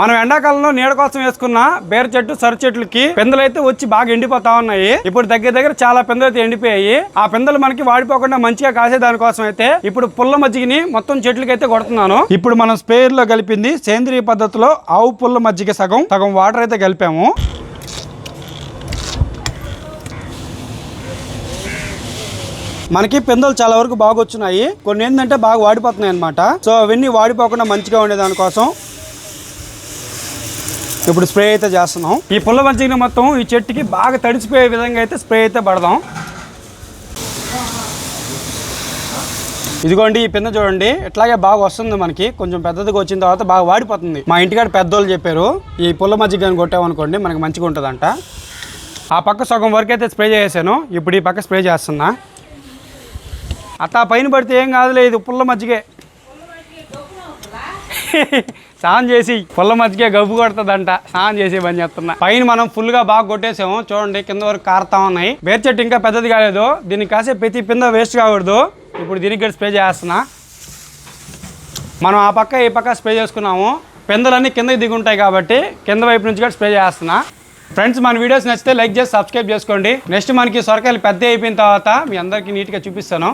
మనం ఎండాకాలంలో నీడ కోసం వేసుకున్న బేర చెట్టు సరు చెట్లకి పెందలు అయితే వచ్చి బాగా ఎండిపోతా ఉన్నాయి. ఇప్పుడు దగ్గర దగ్గర చాలా పెందలు అయితే ఎండిపోయాయి. ఆ పెందలు మనకి వాడిపోకుండా మంచిగా కాసే దానికోసం అయితే ఇప్పుడు పుల్ల మజ్జిగని మొత్తం చెట్లకి అయితే కొడుతున్నాను. ఇప్పుడు మనం స్పేర్లో కలిపింది సేంద్రియ పద్ధతిలో ఆవు పుల్ల మజ్జిగ సగం సగం వాటర్ అయితే కలిపాము. మనకి పెందలు చాలా వరకు బాగా వచ్చినాయి కొన్ని ఏంటంటే బాగా వాడిపోతున్నాయి అనమాట సో అవన్నీ వాడిపోకుండా మంచిగా ఉండే దానికోసం ఇప్పుడు స్ప్రే అయితే చేస్తున్నాం. ఈ పుల్ల మజ్జిగని మొత్తం ఈ చెట్టుకి బాగా తడిసిపోయే విధంగా అయితే స్ప్రే అయితే పడదాం. ఇదిగోండి ఈ పిన్న చూడండి. ఇట్లాగే బాగా వస్తుంది మనకి. కొంచెం పెద్దదిగా వచ్చిన తర్వాత బాగా వాడిపోతుంది. మా ఇంటికాడ పెద్దోళ్ళు చెప్పారు ఈ పుల్ల మజ్జిగ కానీ కొట్టామనుకోండి మనకి మంచిగా ఉంటుందంట. ఆ పక్క సగం వరకు అయితే స్ప్రే చేసాను ఇప్పుడు ఈ పక్క స్ప్రే చేస్తున్నా. అట్టా పైన పడితే ఏం కాదులే ఇది పుల్ల మజ్జిగే. స్నానం చేసి పుల్ల మధ్యకే గబ్బు కొడుతుందంట. స్నానం చేసి పని చేస్తున్నా. పైన మనం ఫుల్గా బాగా కొట్టేసాము. చూడండి కింద వరకు కారుతా ఉన్నాయి. బేర్ చెట్టు ఇంకా పెద్దది కాలేదు. దీనికి కాసే ప్రతి పింద వేస్ట్ కాకూడదు ఇప్పుడు దీనికి స్ప్రే చేస్తున్నా. మనం ఆ పక్క ఈ పక్క స్ప్రే చేసుకున్నాము. పెందలన్నీ కిందకి దిగుంటాయి కాబట్టి కింద వైపు నుంచి కూడా స్ప్రే చేస్తున్నా. ఫ్రెండ్స్ మన వీడియోస్ నచ్చితే లైక్ చేసి సబ్స్క్రైబ్ చేసుకోండి. నెక్స్ట్ మనకి సొరకాయలు పెద్ద అయిపోయిన తర్వాత మీ అందరికీ నీట్గా చూపిస్తాను.